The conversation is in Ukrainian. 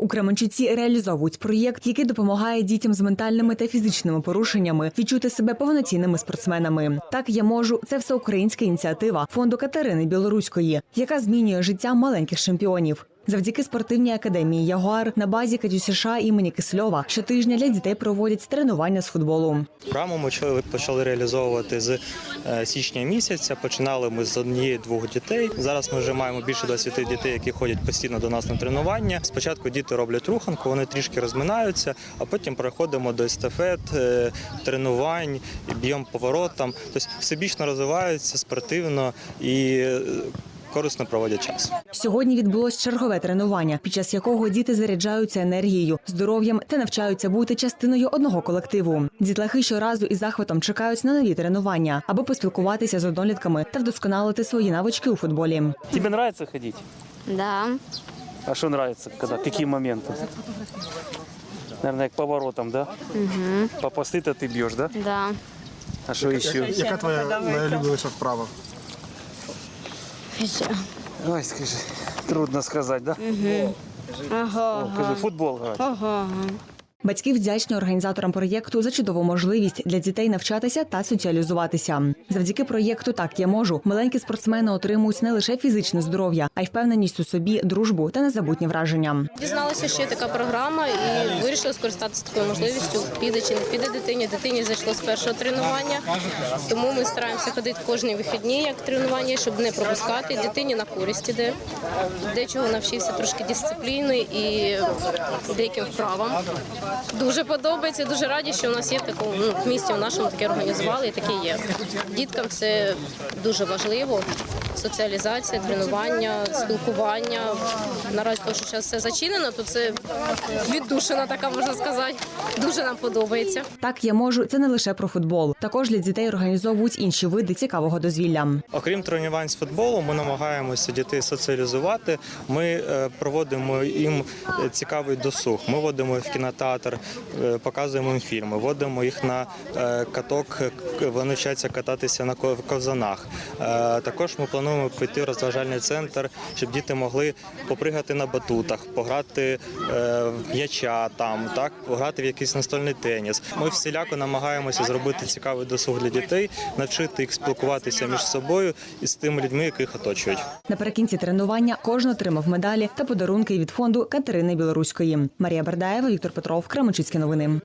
У Кременчуці реалізовують проєкт, який допомагає дітям з ментальними та фізичними порушеннями відчути себе повноцінними спортсменами. Так я можу. Це всеукраїнська ініціатива фонду Катерини Білоруської, яка змінює життя маленьких чемпіонів. Завдяки спортивній академії Ягуар на базі Катюсіша імені Кисльова щотижня для дітей проводять тренування з футболу. Програму ми почали- реалізовувати з е, січня місяця. Починали ми з однієї-двох дітей. Зараз ми вже маємо більше 20 дітей, які ходять постійно до нас на тренування. Спочатку діти роблять руханку, вони трішки розминаються, а потім переходимо до естафет, е, тренувань, б'ємо поворотом. Тобто всебічно розвиваються спортивно і е, корисно проводять час. Сьогодні відбулось чергове тренування, під час якого діти заряджаються енергією, здоров'ям та навчаються бути частиною одного колективу. Дітлахи щоразу із захватом чекають на нові тренування, аби поспілкуватися з однолітками та вдосконалити свої навички у футболі. Тебе нравится ходить? Да. А что нравится, когда? Какие моменты? Наверное, к поворотам, да? Угу. По посты-то ты бьешь, да? Да. А что еще? Яка твоя найулюбленіша вправа? Ой, скажи, трудно сказать, да? Ага. О, кажи, футбол играть. Ага. Батьки вдячні організаторам проєкту за чудову можливість для дітей навчатися та соціалізуватися. Завдяки проєкту Так я можу маленькі спортсмени отримують не лише фізичне здоров'я, а й впевненість у собі, дружбу та незабутні враження. Дізналася, що є така програма, і вирішила скористатися такою можливістю. Піде чи не піде дитині. Дитині зайшло з першого тренування. Тому ми стараємося ходити кожні вихідні, як тренування, щоб не пропускати. Дитині на користь іде. Дечого навчився трошки дисципліни і деяким вправам. Дуже подобається, дуже раді, що у нас є в такому ну, в місті в нашому таке організували і таке є. Діткам це дуже важливо. Соціалізація, тренування, спілкування. Наразі того, що зараз все зачинено, то це віддушина, така можна сказати. Дуже нам подобається. Так я можу. Це не лише про футбол. Також для дітей організовують інші види цікавого дозвілля. Окрім тренувань з футболу, ми намагаємося дітей соціалізувати. Ми е, проводимо їм е, цікавий досуг. Ми водимо в кінотеатр, е, показуємо їм фільми, водимо їх на е, каток. е, Вони вчаться кататися на ко- ковзанах. Також ми плануємо піти в розважальний центр, щоб діти могли попригати на батутах, пограти в м'яча там, так пограти в якийсь настольний теніс. Ми всіляко намагаємося зробити цікавий досуг для дітей, навчити їх спілкуватися між собою і з тими людьми, яких оточують. Наприкінці тренування кожен отримав медалі та подарунки від фонду Катерини Білоруської. Марія Бердаєва, Віктор Петров, Кременчуцькі новини.